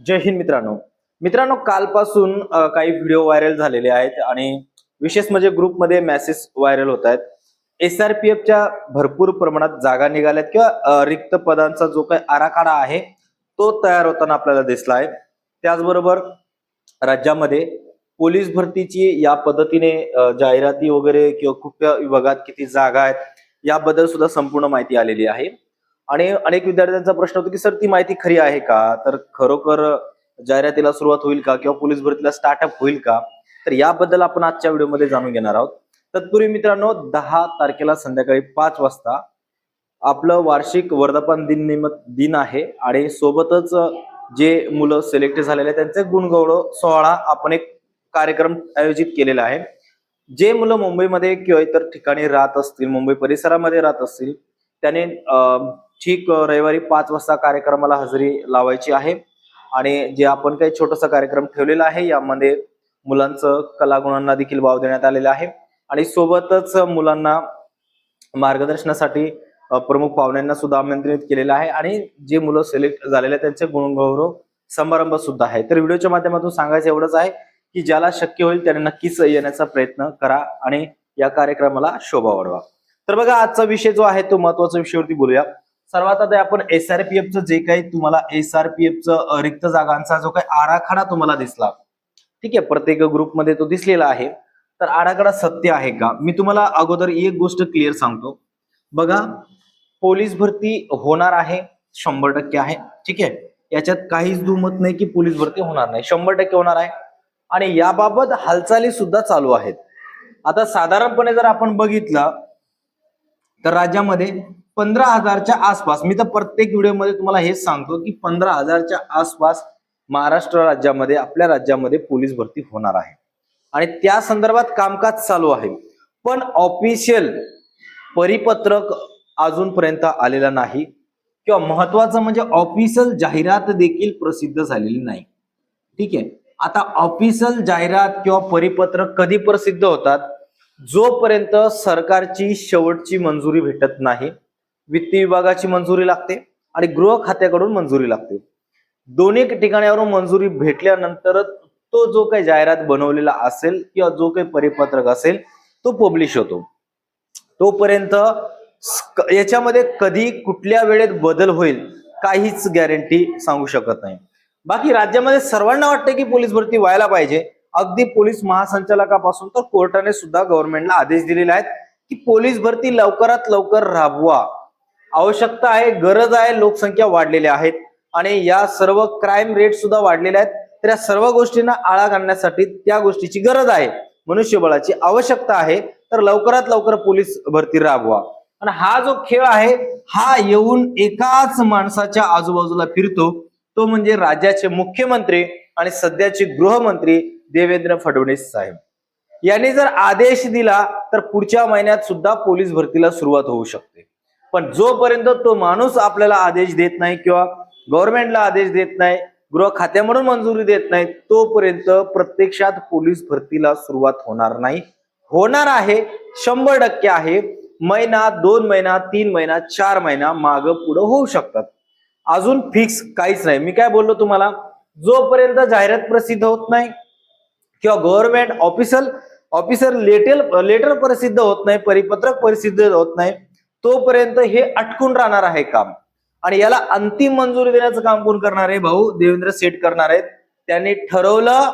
जय हिंद मित्रांनो. मित्रांनो कालपासून काही व्हिडिओ व्हायरल झालेले आहेत आणि विशेष म्हणजे ग्रुपमध्ये मेसेज व्हायरल होत आहेत. एस आर पी एफच्या भरपूर प्रमाणात जागा निघाल्यात किंवा रिक्त पदांचा जो काही आराखडा आहे तो तयार होताना आपल्याला दिसला आहे. त्याचबरोबर राज्यामध्ये पोलीस भरतीची या पद्धतीने जाहिराती वगैरे किंवा कुठल्या विभागात किती जागा आहेत याबद्दल सुद्धा संपूर्ण माहिती आलेली आहे. आणि अनेक विद्यार्थ्यांचा प्रश्न होतो की सर ती माहिती खरी आहे का? तर खरोखर जाहिरातीला सुरुवात होईल का किंवा पोलीस भरतीला स्टार्टअप होईल का? तर याबद्दल आपण आजच्या व्हिडिओमध्ये जाणून घेणार आहोत. तत्पूर्वी मित्रांनो दहा तारखेला संध्याकाळी पाच वाजता आपलं वार्षिक वर्धापन दिन निमित्त दिन आहे आणि सोबतच जे मुलं सिलेक्ट झालेले आहेत त्यांचे गुणगौरव सोहळा आपण एक कार्यक्रम आयोजित केलेला आहे. जे मुलं मुंबईमध्ये किंवा इतर ठिकाणी राहत असतील मुंबई परिसरामध्ये राहत असतील त्याने ठीक रविवारी पाच वाजता कार्यक्रमाला हजेरी लावायची आहे. आणि जे आपण काही छोटासा कार्यक्रम ठेवलेला आहे यामध्ये मुलांचं कलागुणांना देखील वाव देण्यात आलेला आहे. आणि सोबतच मुलांना मार्गदर्शनासाठी प्रमुख पाहुण्यांना सुद्धा आमंत्रित केलेलं आहे. आणि जे मुलं सिलेक्ट झालेले आहेत त्यांचे गुणगौरव समारंभ सुद्धा आहे. तर व्हिडिओच्या माध्यमातून सांगायचं एवढंच आहे की ज्याला शक्य होईल त्याने नक्कीच येण्याचा प्रयत्न करा आणि या कार्यक्रमाला शोभा वाढवा. तर बघा आजचा विषय जो आहे तो महत्त्वाचा विषयावरती बोलूया. सर्वात आधी आपण एसआरपीएफचं जे काही तुम्हाला एसआरपीएफचं रिक्त जागांचा जो काही आराखडा तुम्हाला दिसला ठीक आहे प्रत्येक ग्रुपमध्ये तो दिसलेला आहे. तर आराखडा सत्य आहे का? मी तुम्हाला अगोदर एक गोष्ट क्लिअर सांगतो. बघा पोलीस भरती होणार आहे शंभर टक्के आहे ठीक आहे. याच्यात काहीच दुमत नाही की पोलीस भरती होणार नाही शंभर टक्के होणार आहे. आणि याबाबत हालचाली सुद्धा चालू आहेत. आता साधारणपणे जर आपण बघितलं तर राज्यामध्ये पंधरा हजारच्या आसपास मी तर प्रत्येक व्हिडिओमध्ये तुम्हाला हेच सांगतो की पंधरा हजारच्या आसपास महाराष्ट्र राज्यामध्ये आपल्या राज्यामध्ये पोलीस भरती होणार आहे. आणि त्या संदर्भात कामकाज चालू आहे. पण ऑफिशियल परिपत्रक अजूनपर्यंत आलेला नाही किंवा महत्वाचं म्हणजे ऑफिशियल जाहिरात देखील प्रसिद्ध झालेली नाही. ठीक आहे? आता ऑफिशियल जाहिरात किंवा परिपत्रक कधी प्रसिद्ध होतात? जोपर्यंत सरकारची शेवटची मंजुरी भेटत नाही वित्त विभागाची मंजुरी लागते आणि गृह खात्याकडून मंजुरी लागते. दोन्ही ठिकाणावरून मंजुरी भेटल्यानंतर तो जो काही जाहिरात बनवलेला असेल किंवा जो काही परिपत्रक असेल तो पब्लिश होतो. तोपर्यंत याच्यामध्ये कधी कुठल्या वेळेत बदल होईल काहीच गॅरंटी सांगू शकत नाही. बाकी राज्यामध्ये सर्वांना वाटतं की पोलीस भरती व्हायला पाहिजे. अगदी पोलीस महासंचालकापासून तर कोर्टाने सुद्धा गव्हर्नमेंटला आदेश दिलेले आहेत की पोलीस भरती लवकरात लवकर राबवा. आवश्यकता आहे गरज आहे लोकसंख्या वाढलेल्या आहेत. आणि या सर्व क्राईम रेट सुद्धा वाढलेल्या आहेत. तर या सर्व गोष्टींना आळा घालण्यासाठी त्या गोष्टीची गरज आहे. मनुष्यबळाची आवश्यकता आहे. तर लवकरात लवकर पोलीस भरती राबवा. आणि हा जो खेळ आहे हा येऊन एकाच माणसाच्या आजूबाजूला फिरतो. तो म्हणजे राज्याचे मुख्यमंत्री आणि सध्याचे गृहमंत्री देवेंद्र फडणवीस साहेब. यांनी जर आदेश दिला तर पुढच्या महिन्यात सुद्धा पोलीस भरतीला सुरुवात होऊ शकते. पण जोपर्यंत तो माणूस आपल्याला आदेश देत नाही किंवा गव्हर्नमेंटला आदेश देत नाही गृह खात्यामधून मंजुरी देत नाही तोपर्यंत प्रत्यक्षात पोलीस भरतीला सुरुवात होणार नाही. होणार आहे शंभर टक्के आहे. महिना दोन महिना तीन महिना चार महिना माग पुढं होऊ शकतात. अजून फिक्स काहीच नाही. मी काय बोललो तुम्हाला? जोपर्यंत जाहिरात प्रसिद्ध होत नाही किंवा government officer officer letter letter प्रसिद्ध होत नाही परिपत्रक प्रसिद्ध होत नाही तोपर्यंत हे अटकून राहणार आहे काम. आणि याला अंतिम मंजुरी देण्याचं काम कोण करणार आहे भाऊ? देवेंद्र सेठ करणार आहेत. त्यांनी ठरवलं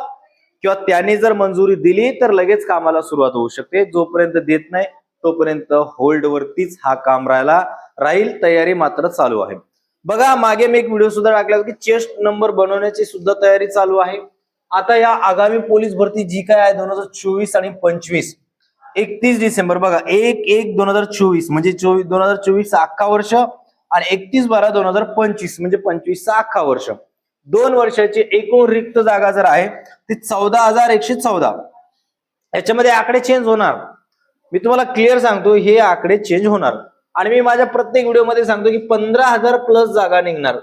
किंवा त्याने जर मंजुरी दिली तर लगेच कामाला सुरुवात होऊ शकते. जोपर्यंत देत नाही तोपर्यंत होल्ड वरतीच हा काम राहायला राहील. तयारी मात्र चालू आहे. बघा मागे मी एक व्हिडिओ सुद्धा टाकला की चेस्ट नंबर बनवण्याची सुद्धा तयारी चालू आहे. आता या आगामी पोलीस भरती जी काय आहे दोन हजार चोवीस आणि पंचवीस एकतीस डिसेंबर बघा एक एक दोन हजार चोवीस म्हणजे चोवीस दोन हजार चोवीस अख्खा वर्ष आणि एकतीस बारा दोन हजार पंचवीस म्हणजे पंचवीस अख्खा वर्ष. दोन वर्षाची एकूण रिक्त जागा जर आहे ती चौदा हजार एकशे चौदा. याच्यामध्ये आकडे चेंज होणार. मी तुम्हाला क्लिअर सांगतो हे आकडे चेंज होणार. आणि मी माझ्या प्रत्येक व्हिडिओमध्ये सांगतो की पंधरा हजार प्लस जागा निघणार.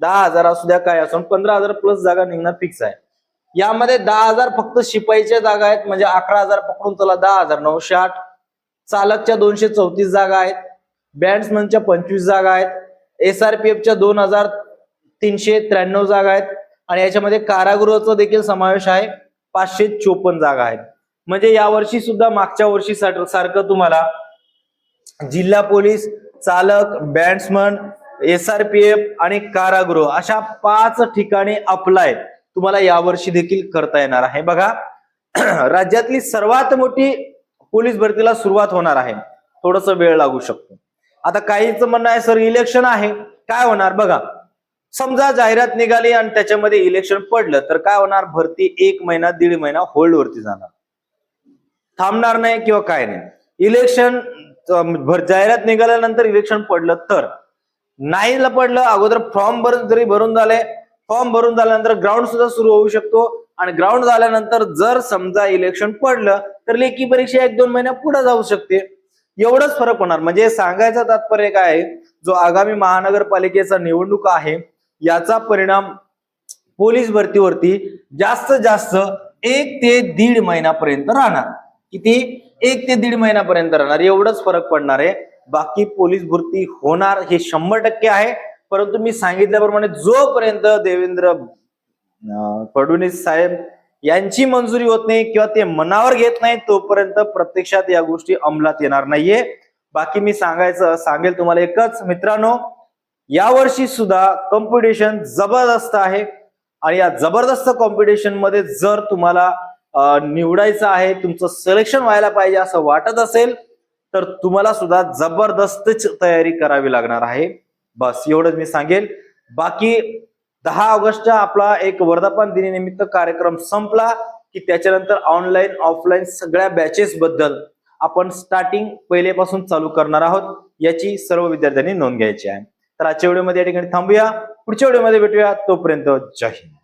दहा हजार असू द्या काय असून पंधरा हजार प्लस जागा निघणार फिक्स आहे. यामध्ये दहा हजार फक्त शिपाईच्या जागा आहेत म्हणजे अकरा हजार पकडून चला दहा हजार नऊशे आठ. चालकच्या दोनशे चौतीस जागा आहेत. बॅट्समनच्या पंचवीस जागा आहेत. एसआरपीएफच्या दोन हजार तीनशे त्र्याण्णव जागा आहेत. आणि याच्यामध्ये कारागृहाचा देखील समावेश आहे. पाचशे चोपन्न जागा आहेत. म्हणजे यावर्षी सुद्धा मागच्या वर्षी सार- सारखं तुम्हाला जिल्हा पोलीस चालक batsman S R P F आणि कारागृह अशा पाच ठिकाणी अप्लाय तुम्हाला यावर्षी देखील करता येणार आहे. बघा राज्यातली सर्वात मोठी पोलीस भरतीला सुरुवात होणार आहे. थोडस वेळ लागू शकतो. आता काहीच म्हणणं आहे सर इलेक्शन आहे. काय होणार? बघा समजा जाहिरात निघाली आणि त्याच्यामध्ये इलेक्शन पडलं तर काय होणार? भरती एक महिना दीड महिना होल्ड वरती जाणार. थांबणार नाही किंवा काय नाही. इलेक्शन भर जाहिरात निघाल्यानंतर इलेक्शन पडलं तर. नाही पडलं अगोदर फॉर्म भरून जरी भरून झाले फॉर्म भरून झाल्यानंतर ग्राउंड सुद्धा सुरू होऊ शकतो. आणि ग्राउंड झाल्यानंतर जर समजा इलेक्शन पडलं तर लेखी परीक्षा एक दोन महिन्या पुढे जाऊ शकते. एवढंच फरक होणार. म्हणजे सांगायचं तात्पर्य काय आहे? जो आगामी महानगरपालिकेचा निवडणूक आहे याचा परिणाम पोलीस भरतीवरती जास्त जास्त एक ते दीड महिन्यापर्यंत राहणार. किती? एक ते दीड महिन्यापर्यंत राहणार. एवढंच फरक पडणार आहे. बाकी पोलीस भरती होणार हे शंभर टक्के आहे. परंतु मी सांगितल्याप्रमाणे जोपर्यंत देवेंद्र फडणवीस साहेब यांची मंजुरी होत नाही किंवा ते मनावर घेत नाही तोपर्यंत प्रत्यक्षात या गोष्टी अंमलात येणार नाहीये. बाकी मी सांगायचं सांगेल तुम्हाला एकच. मित्रांनो यावर्षी सुद्धा कॉम्पिटिशन जबरदस्त आहे. आणि या जबरदस्त कॉम्पिटिशनमध्ये जर तुम्हाला निवडायचं आहे तुमचं सिलेक्शन व्हायला पाहिजे असं वाटत असेल तर तुम्हाला सुद्धा जबरदस्तच तयारी करावी लागणार आहे. बस एवढंच मी सांगेल. बाकी दहा ऑगस्टचा आपला एक वर्धापन दिनानिमित्त कार्यक्रम संपला की त्याच्यानंतर ऑनलाईन ऑफलाईन सगळ्या बॅचेस बद्दल आपण स्टार्टिंग पहिलेपासून चालू करणार आहोत. याची सर्व विद्यार्थ्यांनी नोंद घ्यायची आहे. तर आजच्या व्हिडिओमध्ये या ठिकाणी थांबूया. पुढच्या व्हिडिओमध्ये भेटूया. तोपर्यंत जय हिंद.